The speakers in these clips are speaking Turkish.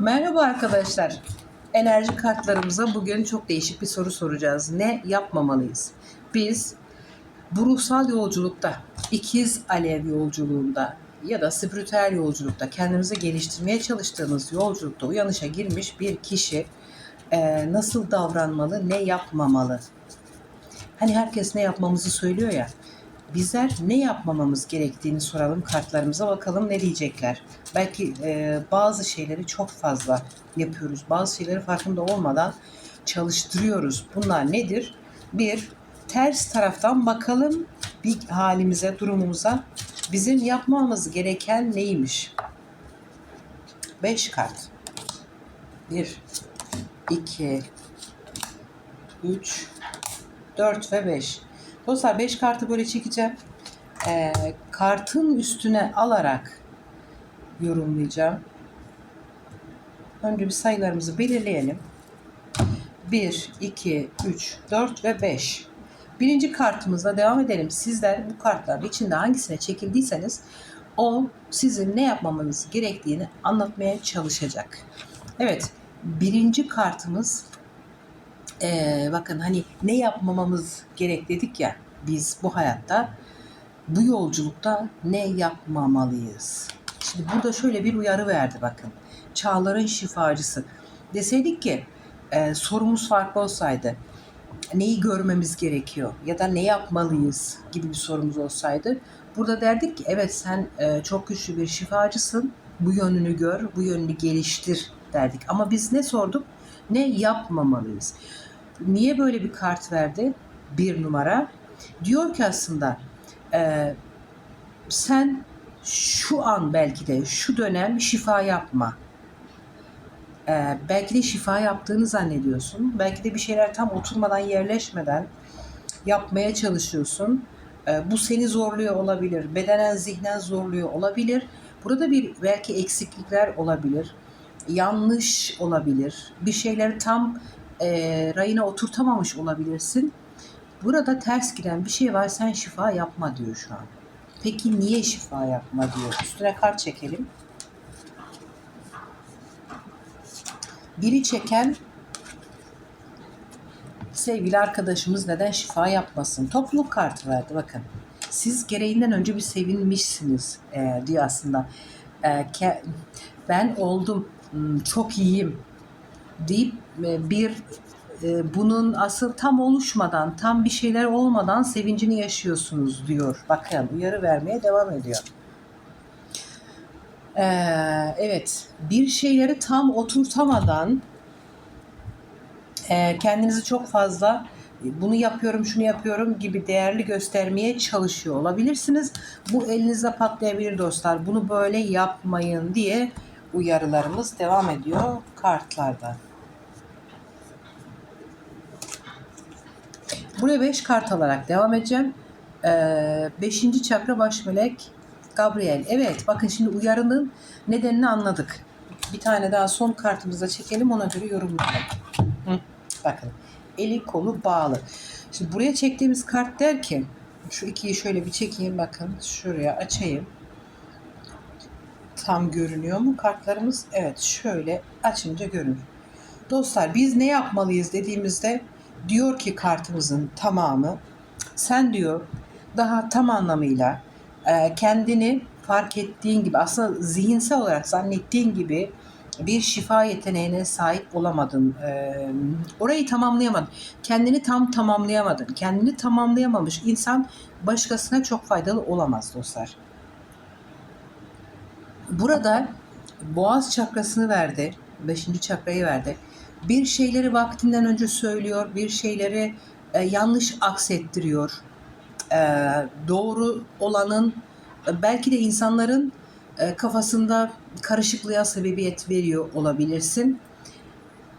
Merhaba arkadaşlar. Enerji kartlarımıza bugün çok değişik bir soru soracağız. Ne yapmamalıyız? Biz bu ruhsal yolculukta, ikiz alev yolculuğunda ya da spiritüel yolculukta kendimizi geliştirmeye çalıştığımız yolculukta uyanışa girmiş bir kişi eee, nasıl davranmalı, ne yapmamalı? Hani herkes ne yapmamızı söylüyor ya. Bizler ne yapmamamız gerektiğini soralım kartlarımıza bakalım ne diyecekler. Belki e, bazı şeyleri çok fazla yapıyoruz. Bazı şeyleri farkında olmadan çalıştırıyoruz. Bunlar nedir? Bir, ters taraftan bakalım bir halimize, durumumuza. Bizim yapmamız gereken neymiş? Beş kart. Bir, iki, üç, 4 ve 5. Dostlar 5 kartı böyle çekeceğim. Ee, kartın üstüne alarak yorumlayacağım. Önce bir sayılarımızı belirleyelim. 1, 2, 3, 4 ve 5. Birinci kartımızla devam edelim. Sizler bu kartların içinde hangisine çekildiyseniz o sizin ne yapmamanız gerektiğini anlatmaya çalışacak. Evet, birinci kartımız ee, bakın hani ne yapmamamız gerek dedik ya biz bu hayatta bu yolculukta ne yapmamalıyız? Şimdi burada şöyle bir uyarı verdi bakın. Çağların şifacısı. Deseydik ki e, sorumuz farklı olsaydı neyi görmemiz gerekiyor ya da ne yapmalıyız gibi bir sorumuz olsaydı burada derdik ki evet sen e, çok güçlü bir şifacısın bu yönünü gör bu yönünü geliştir derdik ama biz ne sorduk ne yapmamalıyız niye böyle bir kart verdi bir numara diyor ki aslında e, sen şu an belki de şu dönem şifa yapma ee, belki de şifa yaptığını zannediyorsun. Belki de bir şeyler tam oturmadan, yerleşmeden yapmaya çalışıyorsun. Ee, bu seni zorluyor olabilir. Bedenen, zihnen zorluyor olabilir. Burada bir belki eksiklikler olabilir. Yanlış olabilir. Bir şeyleri tam e, rayına oturtamamış olabilirsin. Burada ters giden bir şey var. Sen şifa yapma diyor şu an. Peki niye şifa yapma diyor. Üstüne kart çekelim. biri çeken sevgili arkadaşımız neden şifa yapmasın? Topluluk kartı verdi bakın. Siz gereğinden önce bir sevinmişsiniz e, diyor aslında. E, ke, ben oldum, hmm, çok iyiyim deyip e, bir e, bunun asıl tam oluşmadan, tam bir şeyler olmadan sevincini yaşıyorsunuz diyor. Bakın uyarı vermeye devam ediyor. Ee, evet, bir şeyleri tam oturtamadan e, kendinizi çok fazla e, bunu yapıyorum, şunu yapıyorum gibi değerli göstermeye çalışıyor olabilirsiniz. Bu elinizde patlayabilir dostlar. Bunu böyle yapmayın diye uyarılarımız devam ediyor kartlarda. Buraya 5 kart alarak devam edeceğim. 5. Ee, çakra baş melek Gabriel. Evet bakın şimdi uyarının nedenini anladık. Bir tane daha son kartımıza çekelim ona göre yorumlayalım. Hı, bakın eli kolu bağlı. Şimdi buraya çektiğimiz kart der ki şu ikiyi şöyle bir çekeyim bakın şuraya açayım. Tam görünüyor mu kartlarımız? Evet şöyle açınca görünür. Dostlar biz ne yapmalıyız dediğimizde diyor ki kartımızın tamamı sen diyor daha tam anlamıyla e, kendini fark ettiğin gibi aslında zihinsel olarak zannettiğin gibi bir şifa yeteneğine sahip olamadın. E, orayı tamamlayamadın. Kendini tam tamamlayamadın. Kendini tamamlayamamış insan başkasına çok faydalı olamaz dostlar. Burada boğaz çakrasını verdi. Beşinci çakrayı verdi. Bir şeyleri vaktinden önce söylüyor. Bir şeyleri e, yanlış aksettiriyor e, doğru olanın e, belki de insanların e, kafasında karışıklığa sebebiyet veriyor olabilirsin.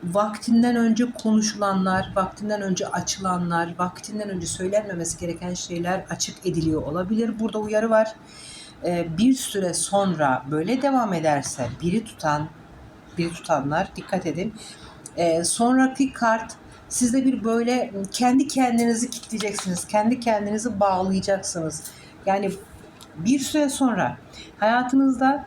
Vaktinden önce konuşulanlar, vaktinden önce açılanlar, vaktinden önce söylenmemesi gereken şeyler açık ediliyor olabilir. Burada uyarı var. E, bir süre sonra böyle devam ederse biri tutan, biri tutanlar dikkat edin. E, sonraki kart siz de bir böyle kendi kendinizi kitleyeceksiniz. Kendi kendinizi bağlayacaksınız. Yani bir süre sonra hayatınızda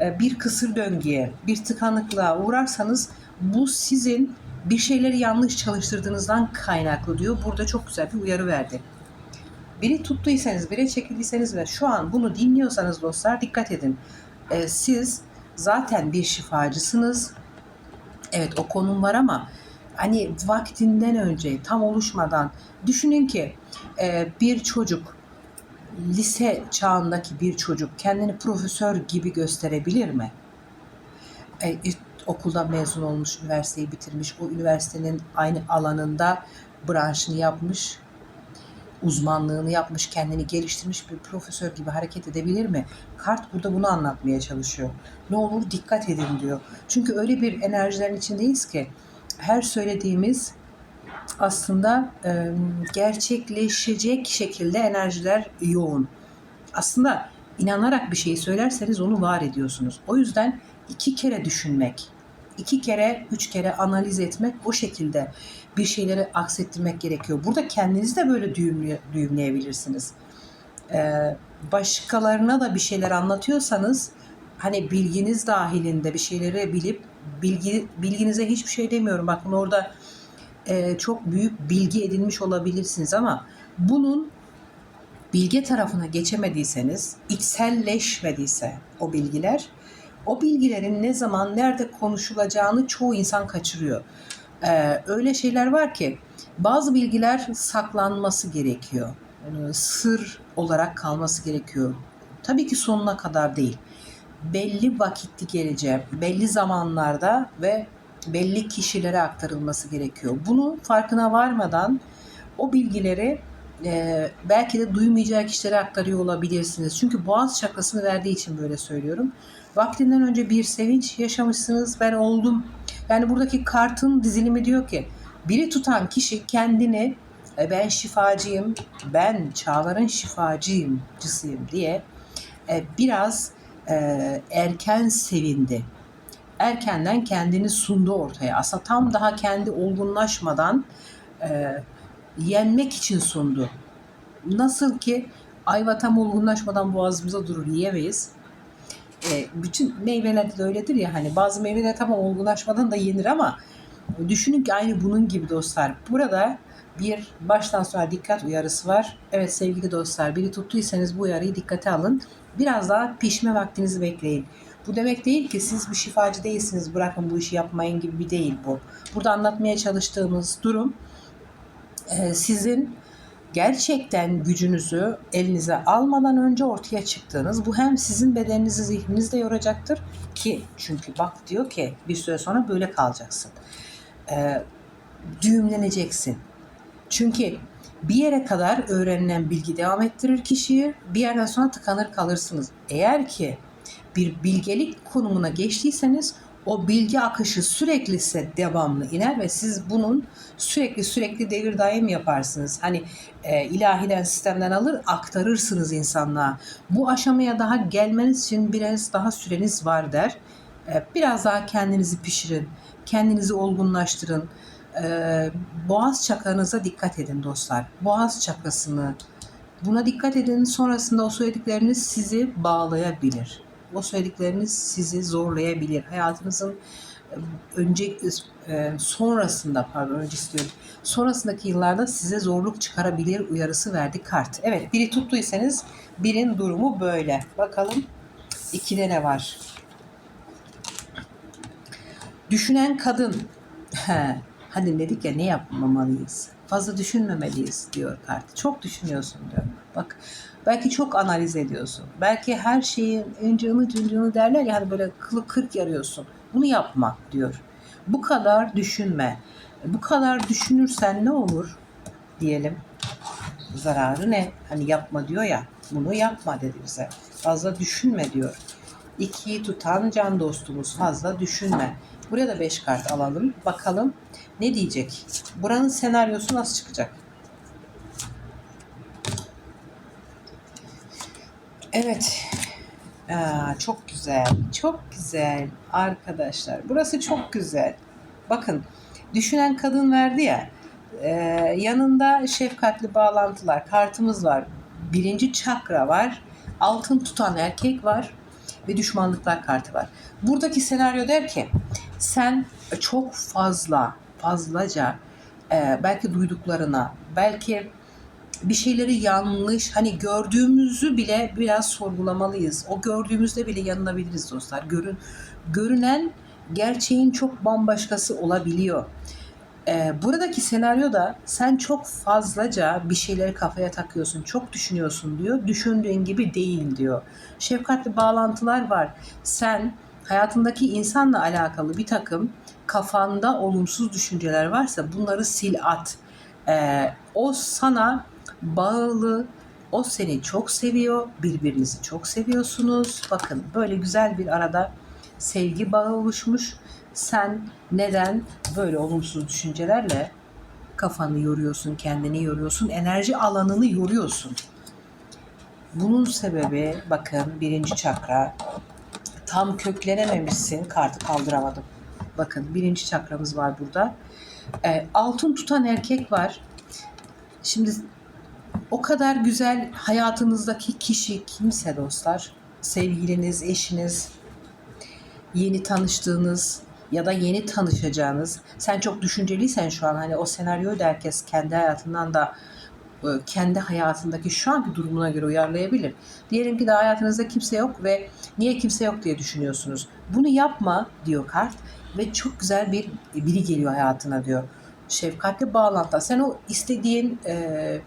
e, bir kısır döngüye, bir tıkanıklığa uğrarsanız bu sizin bir şeyleri yanlış çalıştırdığınızdan kaynaklı diyor. Burada çok güzel bir uyarı verdi. Biri tuttuysanız, biri çekildiyseniz ve şu an bunu dinliyorsanız dostlar dikkat edin. E, siz zaten bir şifacısınız. Evet o konum var ama hani vaktinden önce tam oluşmadan düşünün ki e, bir çocuk lise çağındaki bir çocuk kendini profesör gibi gösterebilir mi? E, okuldan mezun olmuş, üniversiteyi bitirmiş, o üniversitenin aynı alanında branşını yapmış, uzmanlığını yapmış, kendini geliştirmiş bir profesör gibi hareket edebilir mi? Kart burada bunu anlatmaya çalışıyor. Ne olur dikkat edin diyor. Çünkü öyle bir enerjilerin içindeyiz ki her söylediğimiz aslında e, gerçekleşecek şekilde enerjiler yoğun. Aslında inanarak bir şeyi söylerseniz onu var ediyorsunuz. O yüzden iki kere düşünmek, iki kere, üç kere analiz etmek o şekilde bir şeyleri aksettirmek gerekiyor. Burada kendinizi de böyle düğümleye, düğümleyebilirsiniz. Ee, başkalarına da bir şeyler anlatıyorsanız hani bilginiz dahilinde bir şeyleri bilip bilgi bilginize hiçbir şey demiyorum. Bakın orada e, çok büyük bilgi edinmiş olabilirsiniz ama bunun bilge tarafına geçemediyseniz, içselleşmediyse o bilgiler, o bilgilerin ne zaman, nerede konuşulacağını çoğu insan kaçırıyor. Ee, öyle şeyler var ki bazı bilgiler saklanması gerekiyor. Yani sır olarak kalması gerekiyor. Tabii ki sonuna kadar değil. Belli vakitli geleceği, belli zamanlarda ve belli kişilere aktarılması gerekiyor. Bunu farkına varmadan o bilgileri e, belki de duymayacağı kişilere aktarıyor olabilirsiniz. Çünkü boğaz çakrasını verdiği için böyle söylüyorum. Vaktinden önce bir sevinç yaşamışsınız. Ben oldum. Yani buradaki kartın dizilimi diyor ki biri tutan kişi kendini e, ben şifacıyım, ben çağların şifacıyım, cısıyım diye e, biraz e, erken sevindi. Erkenden kendini sundu ortaya. Aslında tam daha kendi olgunlaşmadan e, yenmek için sundu. Nasıl ki ayva tam olgunlaşmadan boğazımıza durur yiyemeyiz. E, bütün meyvelerde de öyledir ya hani bazı meyveler tam olgunlaşmadan da yenir ama düşünün ki aynı bunun gibi dostlar. Burada bir baştan sona dikkat uyarısı var. Evet sevgili dostlar biri tuttuysanız bu uyarıyı dikkate alın. Biraz daha pişme vaktinizi bekleyin. Bu demek değil ki siz bir şifacı değilsiniz bırakın bu işi yapmayın gibi bir değil bu. Burada anlatmaya çalıştığımız durum e, sizin gerçekten gücünüzü elinize almadan önce ortaya çıktığınız bu hem sizin bedeninizi zihninizi de yoracaktır ki çünkü bak diyor ki bir süre sonra böyle kalacaksın. E, düğümleneceksin. Çünkü bir yere kadar öğrenilen bilgi devam ettirir kişiyi. Bir yerden sonra tıkanır kalırsınız. Eğer ki bir bilgelik konumuna geçtiyseniz o bilgi akışı sürekli size devamlı iner ve siz bunun sürekli sürekli devir daim yaparsınız. Hani e, ilahiden sistemden alır aktarırsınız insanlığa. Bu aşamaya daha gelmeniz için biraz daha süreniz var der. E, biraz daha kendinizi pişirin, kendinizi olgunlaştırın. E, boğaz çakranıza dikkat edin dostlar. Boğaz çakrasını buna dikkat edin. Sonrasında o söyledikleriniz sizi bağlayabilir o söyledikleriniz sizi zorlayabilir. Hayatınızın önce sonrasında pardon öncesi diyorum. Sonrasındaki yıllarda size zorluk çıkarabilir uyarısı verdi kart. Evet biri tuttuysanız birin durumu böyle. Bakalım ikide ne var? Düşünen kadın. Hani dedik ya ne yapmamalıyız? Fazla düşünmemeliyiz diyor kart. Çok düşünüyorsun diyor. Bak belki çok analiz ediyorsun. Belki her şeyin öncünü cıncını derler ya hani böyle kılı kırk yarıyorsun. Bunu yapma diyor. Bu kadar düşünme. Bu kadar düşünürsen ne olur diyelim. Zararı ne? Hani yapma diyor ya. Bunu yapma dedi bize. Fazla düşünme diyor. İkiyi tutan can dostumuz fazla düşünme. Buraya da 5 kart alalım. Bakalım ne diyecek? Buranın senaryosu nasıl çıkacak? Evet. Aa, çok güzel. Çok güzel arkadaşlar. Burası çok güzel. Bakın düşünen kadın verdi ya. E, yanında şefkatli bağlantılar. Kartımız var. Birinci çakra var. Altın tutan erkek var. ve düşmanlıklar kartı var. Buradaki senaryo der ki sen çok fazla, fazlaca e, belki duyduklarına, belki bir şeyleri yanlış hani gördüğümüzü bile biraz sorgulamalıyız. O gördüğümüzde bile yanılabiliriz dostlar. Görün, görünen gerçeğin çok bambaşkası olabiliyor. Ee, buradaki senaryoda sen çok fazlaca bir şeyleri kafaya takıyorsun, çok düşünüyorsun diyor. Düşündüğün gibi değil diyor. Şefkatli bağlantılar var. Sen hayatındaki insanla alakalı bir takım kafanda olumsuz düşünceler varsa bunları sil at. Ee, o sana bağlı, o seni çok seviyor, birbirinizi çok seviyorsunuz. Bakın böyle güzel bir arada sevgi bağı oluşmuş. Sen neden böyle olumsuz düşüncelerle kafanı yoruyorsun, kendini yoruyorsun, enerji alanını yoruyorsun? Bunun sebebi bakın birinci çakra tam köklenememişsin kartı kaldıramadım. Bakın birinci çakramız var burada. E, altın tutan erkek var. Şimdi o kadar güzel hayatınızdaki kişi kimse dostlar, sevgiliniz, eşiniz, yeni tanıştığınız ya da yeni tanışacağınız, sen çok düşünceliysen şu an hani o senaryoyu da herkes kendi hayatından da e, kendi hayatındaki şu anki durumuna göre uyarlayabilir. Diyelim ki daha hayatınızda kimse yok ve niye kimse yok diye düşünüyorsunuz. Bunu yapma diyor kart ve çok güzel bir biri geliyor hayatına diyor. Şefkatli bağlantı. Sen o istediğin e,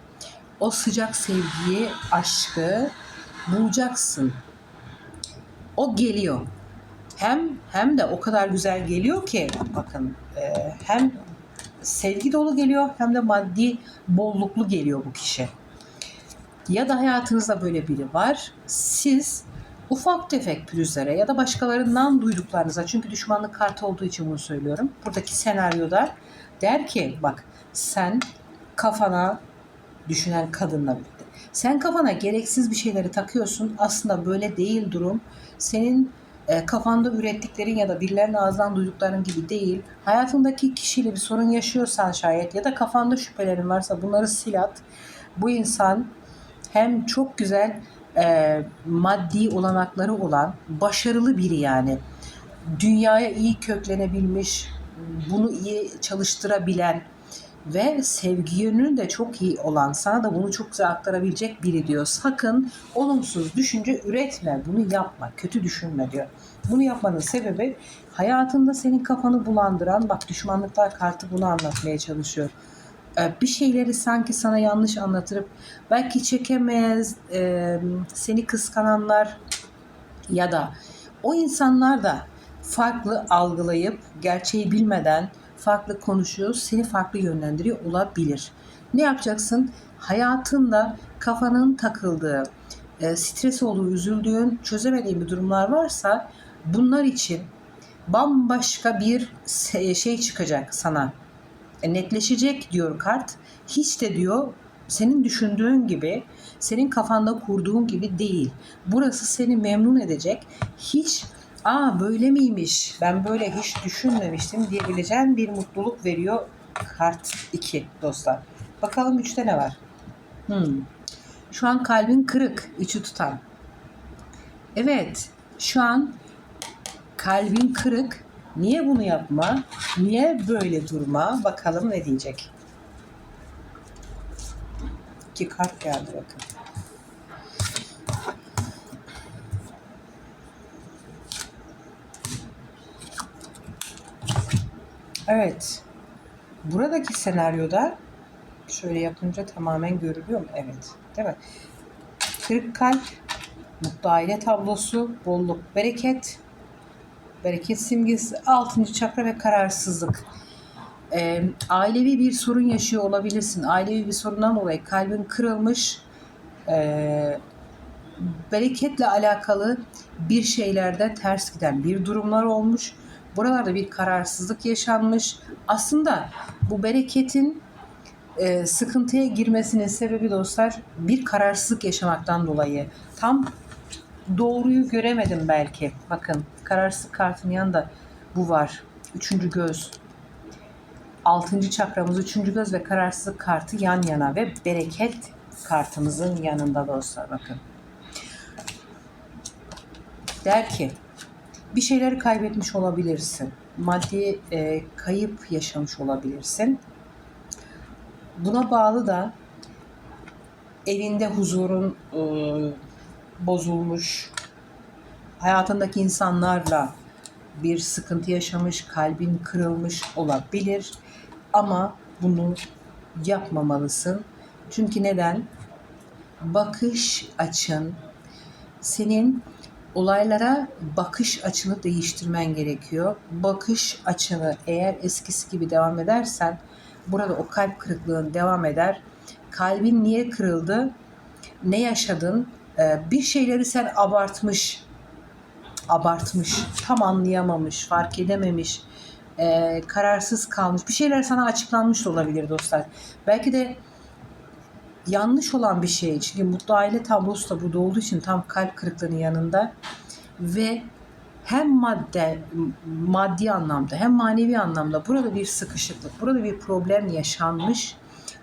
o sıcak sevgiyi, aşkı bulacaksın. O geliyor. Hem hem de o kadar güzel geliyor ki bakın e, hem sevgi dolu geliyor hem de maddi bolluklu geliyor bu kişi. Ya da hayatınızda böyle biri var. Siz ufak tefek pürüzlere ya da başkalarından duyduklarınıza çünkü düşmanlık kartı olduğu için bunu söylüyorum. Buradaki senaryoda der ki bak sen kafana düşünen kadınla birlikte. Sen kafana gereksiz bir şeyleri takıyorsun. Aslında böyle değil durum. Senin e, kafanda ürettiklerin ya da birilerinin ağzından duydukların gibi değil. Hayatındaki kişiyle bir sorun yaşıyorsan şayet ya da kafanda şüphelerin varsa bunları sil at. Bu insan hem çok güzel e, maddi olanakları olan başarılı biri yani. Dünyaya iyi köklenebilmiş, bunu iyi çalıştırabilen, ve sevgi yönünün de çok iyi olan sana da bunu çok güzel aktarabilecek biri diyor. Sakın olumsuz düşünce üretme, bunu yapma, kötü düşünme diyor. Bunu yapmanın sebebi hayatında senin kafanı bulandıran, bak düşmanlıklar kartı bunu anlatmaya çalışıyor. Ee, bir şeyleri sanki sana yanlış anlatırıp belki çekemez, e, seni kıskananlar ya da o insanlar da farklı algılayıp gerçeği bilmeden farklı konuşuyor, seni farklı yönlendiriyor olabilir. Ne yapacaksın? Hayatında kafanın takıldığı, e, stres olduğu, üzüldüğün, çözemediğin bir durumlar varsa bunlar için bambaşka bir şey çıkacak sana. E, netleşecek diyor kart. Hiç de diyor senin düşündüğün gibi, senin kafanda kurduğun gibi değil. Burası seni memnun edecek. Hiç aa böyle miymiş ben böyle hiç düşünmemiştim diyebileceğin bir mutluluk veriyor kart 2 dostlar. Bakalım 3'te ne var? Hmm. Şu an kalbin kırık, içi tutan. Evet, şu an kalbin kırık. Niye bunu yapma? Niye böyle durma? Bakalım ne diyecek. İki kart geldi bakın. Evet. Buradaki senaryoda şöyle yapınca tamamen görülüyor mu? Evet. Değil mi? Kırık kalp, mutlu aile tablosu, bolluk, bereket, bereket simgesi, altıncı çakra ve kararsızlık. Ee, ailevi bir sorun yaşıyor olabilirsin. Ailevi bir sorundan dolayı kalbin kırılmış, ee, bereketle alakalı bir şeylerde ters giden bir durumlar olmuş Buralarda bir kararsızlık yaşanmış. Aslında bu bereketin e, sıkıntıya girmesinin sebebi dostlar bir kararsızlık yaşamaktan dolayı. Tam doğruyu göremedim belki. Bakın kararsızlık kartının yanında bu var. Üçüncü göz. Altıncı çakramız üçüncü göz ve kararsızlık kartı yan yana ve bereket kartımızın yanında dostlar bakın. Der ki bir şeyleri kaybetmiş olabilirsin. Maddi e, kayıp yaşamış olabilirsin. Buna bağlı da evinde huzurun e, bozulmuş, hayatındaki insanlarla bir sıkıntı yaşamış, kalbin kırılmış olabilir. Ama bunu yapmamalısın. Çünkü neden? Bakış açın, senin olaylara bakış açını değiştirmen gerekiyor. Bakış açını eğer eskisi gibi devam edersen burada o kalp kırıklığın devam eder. Kalbin niye kırıldı? Ne yaşadın? Ee, bir şeyleri sen abartmış, abartmış, tam anlayamamış, fark edememiş, e, kararsız kalmış. Bir şeyler sana açıklanmış da olabilir dostlar. Belki de yanlış olan bir şey. Çünkü mutlu aile tablosu da burada olduğu için tam kalp kırıklığının yanında ve hem madde maddi anlamda hem manevi anlamda burada bir sıkışıklık, burada bir problem yaşanmış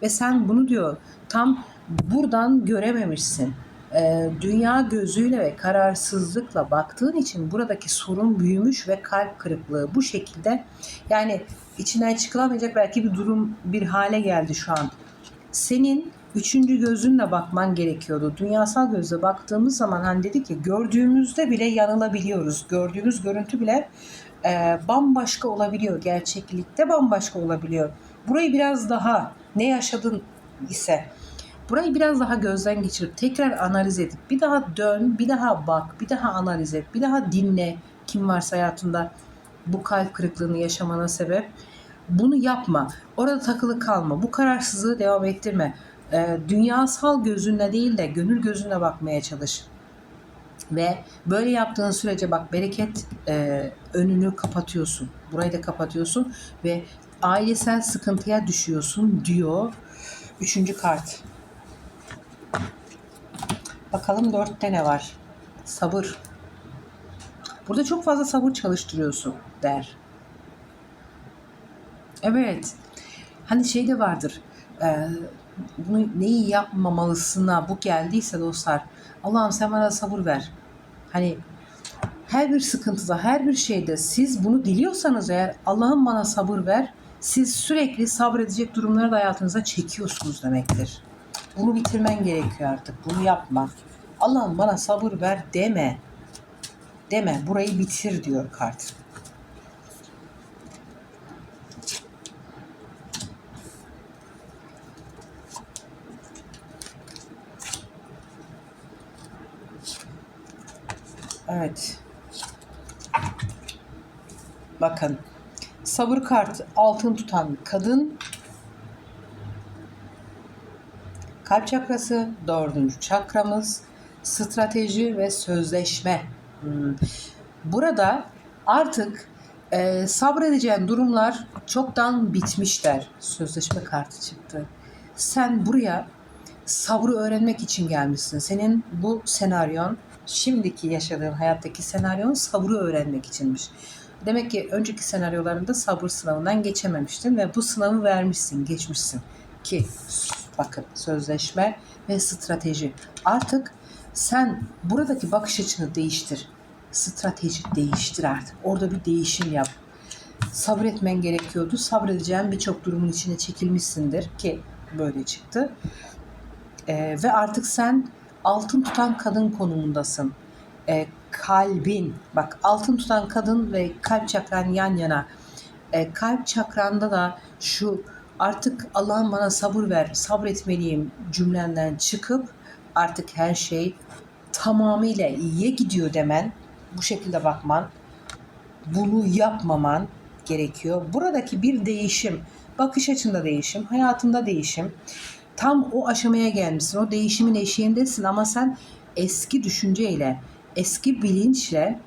ve sen bunu diyor tam buradan görememişsin. Ee, dünya gözüyle ve kararsızlıkla baktığın için buradaki sorun büyümüş ve kalp kırıklığı bu şekilde yani içinden çıkılamayacak belki bir durum bir hale geldi şu an. Senin üçüncü gözünle bakman gerekiyordu. Dünyasal gözle baktığımız zaman hani dedi ki gördüğümüzde bile yanılabiliyoruz. Gördüğümüz görüntü bile e, bambaşka olabiliyor. Gerçeklikte bambaşka olabiliyor. Burayı biraz daha ne yaşadın ise burayı biraz daha gözden geçirip tekrar analiz edip bir daha dön, bir daha bak, bir daha analiz et, bir daha dinle kim varsa hayatında bu kalp kırıklığını yaşamana sebep. Bunu yapma. Orada takılı kalma. Bu kararsızlığı devam ettirme. Ee, dünyasal gözünle değil de gönül gözünle bakmaya çalış. Ve böyle yaptığın sürece bak bereket e, önünü kapatıyorsun. Burayı da kapatıyorsun ve ailesel sıkıntıya düşüyorsun diyor. Üçüncü kart. Bakalım dörtte ne var? Sabır. Burada çok fazla sabır çalıştırıyorsun der. Evet. Hani şey de vardır. E, bunu neyi yapmamalısına bu geldiyse dostlar. Allah'ım sen bana sabır ver. Hani her bir sıkıntıda, her bir şeyde siz bunu diliyorsanız eğer Allah'ım bana sabır ver. Siz sürekli sabredecek durumları da hayatınıza çekiyorsunuz demektir. Bunu bitirmen gerekiyor artık. Bunu yapma. Allah'ım bana sabır ver deme. Deme. Burayı bitir diyor kart. Evet. Bakın. Sabır kart altın tutan kadın. Kalp çakrası dördüncü çakramız. Strateji ve sözleşme. Hmm. Burada artık e, sabredeceğin durumlar çoktan bitmişler. Sözleşme kartı çıktı. Sen buraya sabrı öğrenmek için gelmişsin. Senin bu senaryon şimdiki yaşadığın hayattaki senaryon sabrı öğrenmek içinmiş. Demek ki önceki senaryolarında sabır sınavından geçememiştin ve bu sınavı vermişsin, geçmişsin. Ki bakın sözleşme ve strateji. Artık sen buradaki bakış açını değiştir. Strateji değiştir artık. Orada bir değişim yap. Sabretmen gerekiyordu. Sabredeceğin birçok durumun içine çekilmişsindir ki böyle çıktı. Ee, ve artık sen altın tutan kadın konumundasın. E, kalbin, bak altın tutan kadın ve kalp çakran yan yana. E, kalp çakranda da şu artık Allah'ım bana sabır ver, sabretmeliyim cümlenden çıkıp artık her şey tamamıyla iyiye gidiyor demen, bu şekilde bakman, bunu yapmaman gerekiyor. Buradaki bir değişim, bakış açında değişim, hayatında değişim tam o aşamaya gelmişsin. O değişimin eşiğindesin ama sen eski düşünceyle, eski bilinçle,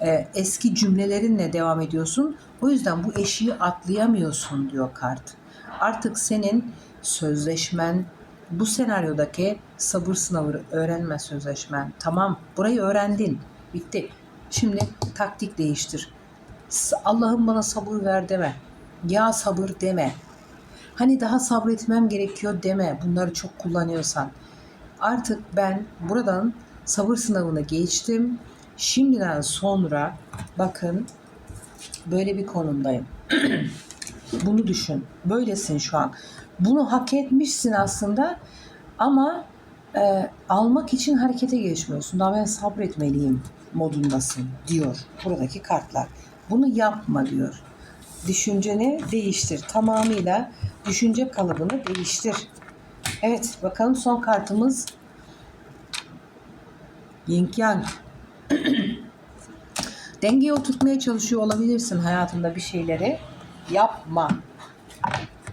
e, eski cümlelerinle devam ediyorsun. O yüzden bu eşiği atlayamıyorsun diyor kart. Artık senin sözleşmen, bu senaryodaki sabır sınavı öğrenme sözleşmen. Tamam burayı öğrendin. Bitti. Şimdi taktik değiştir. Allah'ım bana sabır ver deme. Ya sabır deme. Hani daha sabretmem gerekiyor deme bunları çok kullanıyorsan. Artık ben buradan sabır sınavına geçtim Şimdiden sonra bakın böyle bir konumdayım. Bunu düşün. Böylesin şu an. Bunu hak etmişsin aslında ama e, almak için harekete geçmiyorsun. Daha ben sabretmeliyim modundasın diyor buradaki kartlar. Bunu yapma diyor. Düşünceni değiştir. Tamamıyla düşünce kalıbını değiştir. Evet bakalım son kartımız Yin Yang. Dengeye oturtmaya çalışıyor olabilirsin hayatında bir şeyleri. Yapma.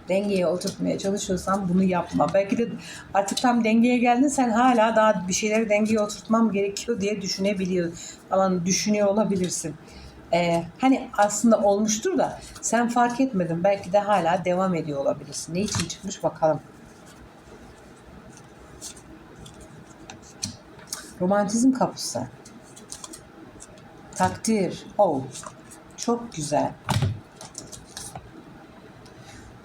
Dengeye oturtmaya çalışıyorsan bunu yapma. Belki de artık tam dengeye geldin sen hala daha bir şeyleri dengeye oturtmam gerekiyor diye düşünebiliyor. Ama düşünüyor olabilirsin. Ee, hani aslında olmuştur da sen fark etmedin. Belki de hala devam ediyor olabilirsin. Ne için çıkmış bakalım. Romantizm kapısı. Takdir. Oh. Çok güzel.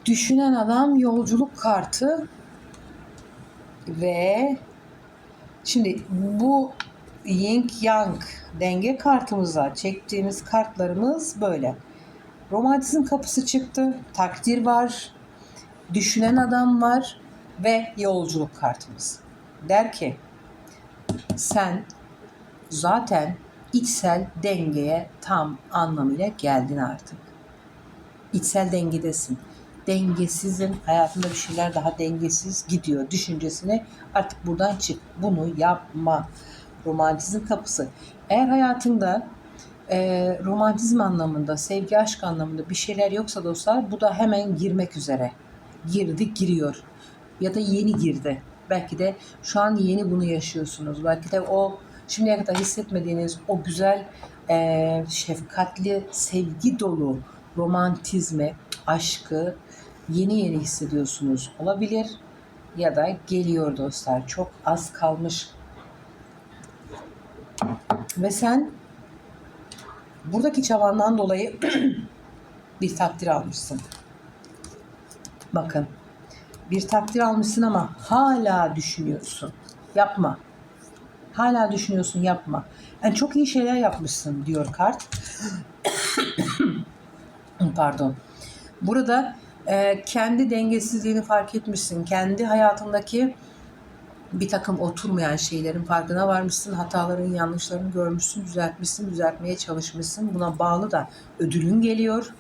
Düşünen adam yolculuk kartı ve şimdi bu Yin Yang denge kartımıza çektiğimiz kartlarımız böyle. Romantizm kapısı çıktı. Takdir var. Düşünen adam var ve yolculuk kartımız. Der ki sen zaten içsel dengeye tam anlamıyla geldin artık. İçsel dengedesin. Dengesizin hayatında bir şeyler daha dengesiz gidiyor düşüncesine artık buradan çık. Bunu yapma. Romantizm kapısı. Eğer hayatında e, romantizm anlamında, sevgi aşk anlamında bir şeyler yoksa dostlar bu da hemen girmek üzere. Girdi, giriyor. Ya da yeni girdi. Belki de şu an yeni bunu yaşıyorsunuz. Belki de o şimdiye kadar hissetmediğiniz o güzel, e, şefkatli, sevgi dolu romantizmi, aşkı yeni yeni hissediyorsunuz. Olabilir ya da geliyor dostlar. Çok az kalmış. Ve sen buradaki çabandan dolayı bir takdir almışsın. Bakın bir takdir almışsın ama hala düşünüyorsun. Yapma. Hala düşünüyorsun yapma. Yani çok iyi şeyler yapmışsın diyor kart. Pardon. Burada e, kendi dengesizliğini fark etmişsin. Kendi hayatındaki bir takım oturmayan şeylerin farkına varmışsın. Hataların, yanlışlarını görmüşsün, düzeltmişsin, düzeltmeye çalışmışsın. Buna bağlı da ödülün geliyor.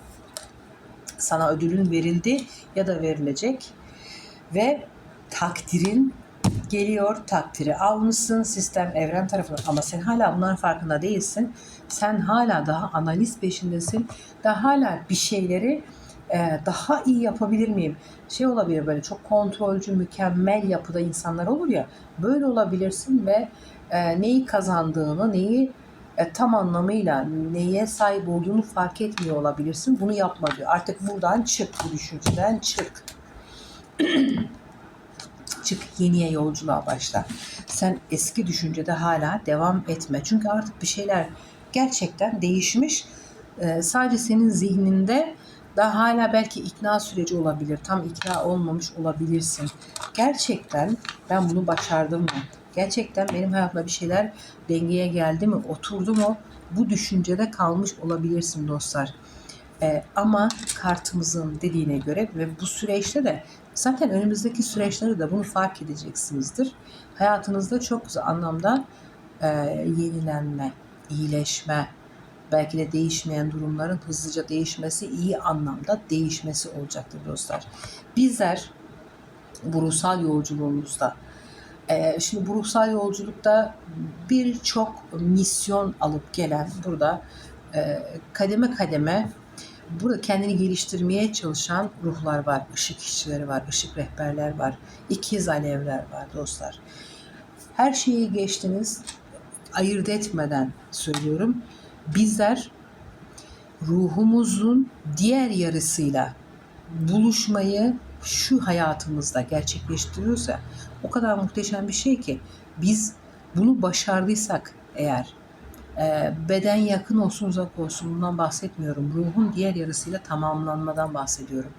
Sana ödülün verildi ya da verilecek ve takdirin geliyor, takdiri almışsın sistem evren tarafından ama sen hala bunların farkında değilsin. Sen hala daha analiz peşindesin. Daha hala bir şeyleri e, daha iyi yapabilir miyim? Şey olabilir böyle çok kontrolcü, mükemmel yapıda insanlar olur ya. Böyle olabilirsin ve e, neyi kazandığını, neyi e, tam anlamıyla neye sahip olduğunu fark etmiyor olabilirsin. Bunu yapma diyor. Artık buradan çık, bu düşünceden çık. çık yeniye yolculuğa başla. Sen eski düşüncede hala devam etme. Çünkü artık bir şeyler gerçekten değişmiş. Ee, sadece senin zihninde daha hala belki ikna süreci olabilir. Tam ikna olmamış olabilirsin. Gerçekten ben bunu başardım mı? Gerçekten benim hayatımda bir şeyler dengeye geldi mi? Oturdu mu? Bu düşüncede kalmış olabilirsin dostlar. Ee, ama kartımızın dediğine göre ve bu süreçte de zaten önümüzdeki süreçlerde de bunu fark edeceksinizdir. Hayatınızda çok güzel anlamda e, yenilenme, iyileşme, belki de değişmeyen durumların hızlıca değişmesi, iyi anlamda değişmesi olacaktır dostlar. Bizler bu ruhsal yolculuğumuzda e, Şimdi bu ruhsal yolculukta birçok misyon alıp gelen burada e, kademe kademe burada kendini geliştirmeye çalışan ruhlar var, ışık işçileri var, ışık rehberler var, ikiz alevler var dostlar. Her şeyi geçtiniz, ayırt etmeden söylüyorum. Bizler ruhumuzun diğer yarısıyla buluşmayı şu hayatımızda gerçekleştiriyorsa o kadar muhteşem bir şey ki biz bunu başardıysak eğer e, beden yakın olsun uzak olsun bundan bahsetmiyorum. Ruhun diğer yarısıyla tamamlanmadan bahsediyorum.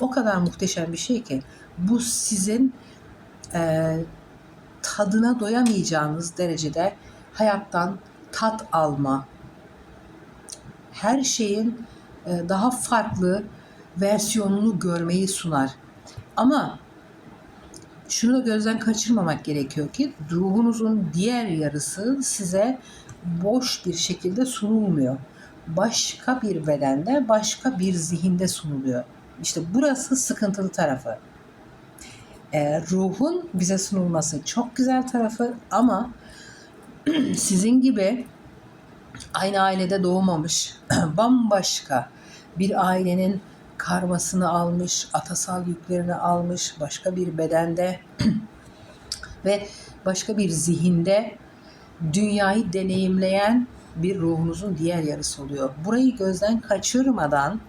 O kadar muhteşem bir şey ki bu sizin e, tadına doyamayacağınız derecede hayattan tat alma, her şeyin e, daha farklı versiyonunu görmeyi sunar. Ama şunu da gözden kaçırmamak gerekiyor ki ruhunuzun diğer yarısı size boş bir şekilde sunulmuyor. Başka bir bedende, başka bir zihinde sunuluyor. İşte burası sıkıntılı tarafı. Ee, ruhun bize sunulması çok güzel tarafı ama sizin gibi aynı ailede doğmamış, bambaşka bir ailenin karmasını almış, atasal yüklerini almış, başka bir bedende ve başka bir zihinde dünyayı deneyimleyen bir ruhunuzun diğer yarısı oluyor. Burayı gözden kaçırmadan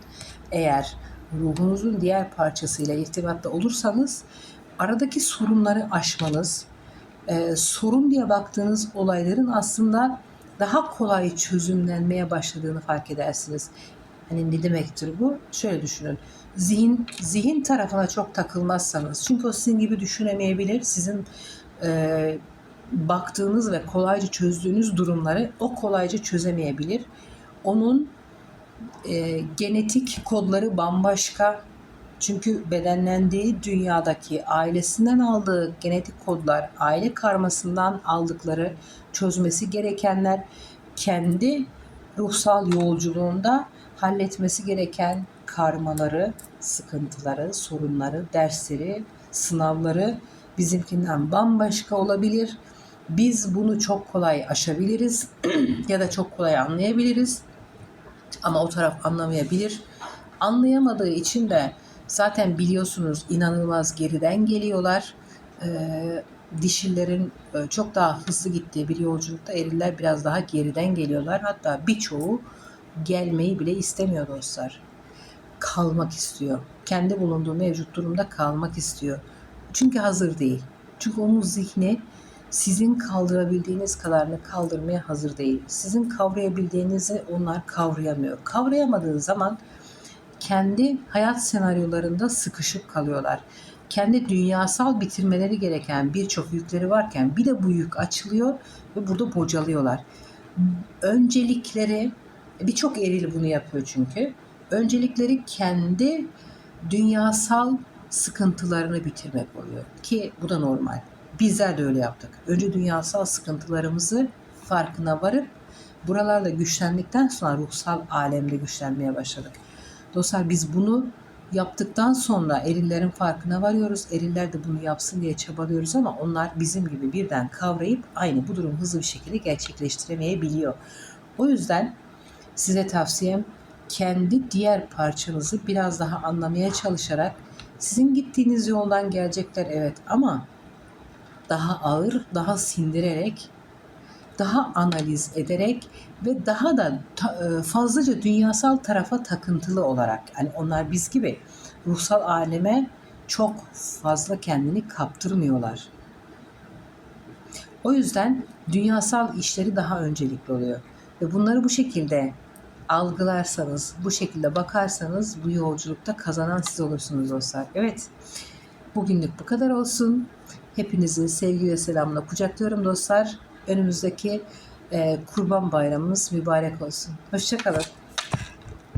eğer ruhunuzun diğer parçasıyla irtibatta olursanız aradaki sorunları aşmanız, e, sorun diye baktığınız olayların aslında daha kolay çözümlenmeye başladığını fark edersiniz. Hani ne demektir bu? Şöyle düşünün. Zihin zihin tarafına çok takılmazsanız, çünkü o sizin gibi düşünemeyebilir. Sizin e, baktığınız ve kolayca çözdüğünüz durumları o kolayca çözemeyebilir. Onun e, genetik kodları bambaşka. Çünkü bedenlendiği dünyadaki ailesinden aldığı genetik kodlar, aile karmasından aldıkları çözmesi gerekenler kendi ruhsal yolculuğunda halletmesi gereken karmaları, sıkıntıları, sorunları, dersleri, sınavları bizimkinden bambaşka olabilir. Biz bunu çok kolay aşabiliriz ya da çok kolay anlayabiliriz. Ama o taraf anlamayabilir. Anlayamadığı için de zaten biliyorsunuz inanılmaz geriden geliyorlar. Ee, dişillerin e, çok daha hızlı gittiği bir yolculukta eriller biraz daha geriden geliyorlar. Hatta birçoğu gelmeyi bile istemiyor dostlar. Kalmak istiyor. Kendi bulunduğu mevcut durumda kalmak istiyor. Çünkü hazır değil. Çünkü onun zihni sizin kaldırabildiğiniz kadarını kaldırmaya hazır değil. Sizin kavrayabildiğinizi onlar kavrayamıyor. Kavrayamadığı zaman kendi hayat senaryolarında sıkışıp kalıyorlar. Kendi dünyasal bitirmeleri gereken birçok yükleri varken bir de bu yük açılıyor ve burada bocalıyorlar. Öncelikleri birçok eril bunu yapıyor çünkü. Öncelikleri kendi dünyasal sıkıntılarını bitirmek oluyor ki bu da normal. Bizler de öyle yaptık. Önce dünyasal sıkıntılarımızı farkına varıp buralarda güçlendikten sonra ruhsal alemde güçlenmeye başladık. Dostlar biz bunu yaptıktan sonra erillerin farkına varıyoruz. Eriller de bunu yapsın diye çabalıyoruz ama onlar bizim gibi birden kavrayıp aynı bu durum hızlı bir şekilde gerçekleştiremeyebiliyor. O yüzden size tavsiyem kendi diğer parçanızı biraz daha anlamaya çalışarak sizin gittiğiniz yoldan gelecekler evet ama daha ağır, daha sindirerek, daha analiz ederek ve daha da ta- fazlaca dünyasal tarafa takıntılı olarak yani onlar biz gibi ruhsal aleme çok fazla kendini kaptırmıyorlar. O yüzden dünyasal işleri daha öncelikli oluyor. Ve bunları bu şekilde algılarsanız, bu şekilde bakarsanız bu yolculukta kazanan siz olursunuz dostlar. Evet, bugünlük bu kadar olsun. Hepinizi sevgi ve selamla kucaklıyorum dostlar. Önümüzdeki e, Kurban Bayramımız mübarek olsun. Hoşçakalın.